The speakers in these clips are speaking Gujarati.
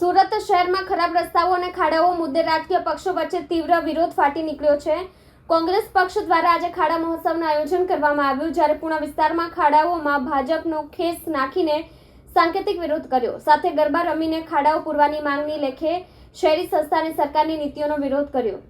સુરત શહેરમાં ખરાબ રસ્તાઓ અને ખાડાઓ મુદ્દે રાજકીય પક્ષો વચ્ચે તીવ્ર વિરોધ ફાટી નીકળ્યો છે. કોંગ્રેસ પક્ષ દ્વારા આજે ખાડા મહોત્સવનું આયોજન કરવામાં આવ્યું જ્યારે પૂર્ણ વિસ્તારમાં ખાડાઓમાં ભાજપનો ખેસ નાખીને સાંકેતિક વિરોધ કર્યો. સાથે ગરબા રમીને ખાડાઓ પૂરવાની માંગની લેખે શહેરી સંસ્થાની સરકારની નીતિઓનો વિરોધ કર્યો.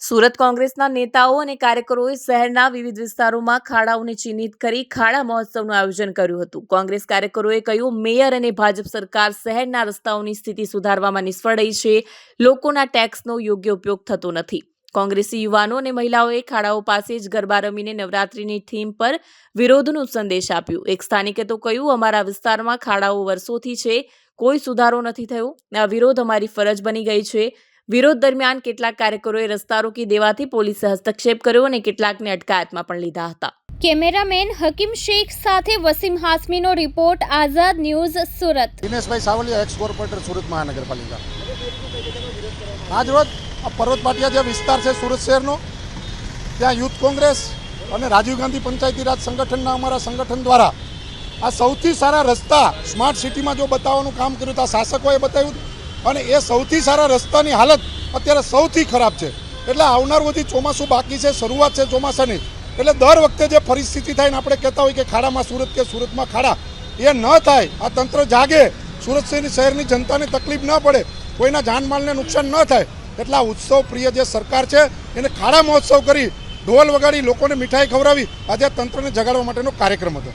સુરત કોંગ્રેસના નેતાઓ અને કાર્યકરોએ શહેરના વિવિધ વિસ્તારોમાં ખાડાઓને ચિહ્નિત કરી ખાડા મહોત્સવનું આયોજન કર્યું હતું. કોંગ્રેસ કાર્યકરોએ કહ્યું, મેયર અને ભાજપ સરકાર શહેરના રસ્તાઓની સ્થિતિ સુધારવામાં નિષ્ફળ રહી છે. લોકોના ટેક્સનો યોગ્ય ઉપયોગ થતો નથી. કોંગ્રેસી યુવાનો અને મહિલાઓએ ખાડાઓ પાસે જ ગરબા રમીને નવરાત્રીની થીમ પર વિરોધનો સંદેશ આપ્યો. એક સ્થાનિકે તો કહ્યું, અમારા વિસ્તારમાં ખાડાઓ વર્ષોથી છે. કોઈ સુધારો નથી થયો. આ વિરોધ અમારી ફરજ બની ગઈ છે. વિરોધ દરમિયાન કેટલાક કાર્યકરોએ રસ્તા રોકી દેવાથી પોલીસે હસ્તક્ષેપ કર્યો અને કેટલાકને અટકાયતમાં પણ લીધા હતા. કેમેરામેન હકીમ શેખ સાથે Wasim હાસમીનો report Azad news Surat. Dineshbhai Savaliya ex corporator Surat મહાનગરપાલિકા. આજ રોજ આ પર્વત પાટિયા જે વિસ્તાર છે સુરત શહેરનો ત્યાં યુથ કોંગ્રેસ અને રાજીવ ગાંધી પંચાયતી રાજ સંગઠનના અમારા સંગઠન દ્વારા આ સૌથી સારા રસ્તા સ્માર્ટ સિટીમાં જો બતાવવાનું કામ કર્યું તો આ શાસકોએ બતાવ્યું અને એ સૌથી સારા રસ્તાની હાલત અત્યારે સૌથી ખરાબ છે. એટલે આવનાર બધી ચોમાસું બાકી છે, શરૂઆત છે ચોમાસાની. એટલે દર વખતે જે પરિસ્થિતિ થાય ને આપણે કહેતા હોય કે ખાડામાં સુરત કે સુરતમાં ખાડા, એ ન થાય. આ તંત્ર જાગે. સુરત શહેરની જનતાને તકલીફ ન પડે. કોઈના જાનમાલને નુકસાન ન થાય. એટલા ઉત્સવ પ્રિય જે સરકાર છે, એને ખાડા મહોત્સવ કરી ઢોલ વગાડી લોકોને મીઠાઈ ખવડાવી આજે તંત્રને જગાડવા માટેનો કાર્યક્રમ હતો.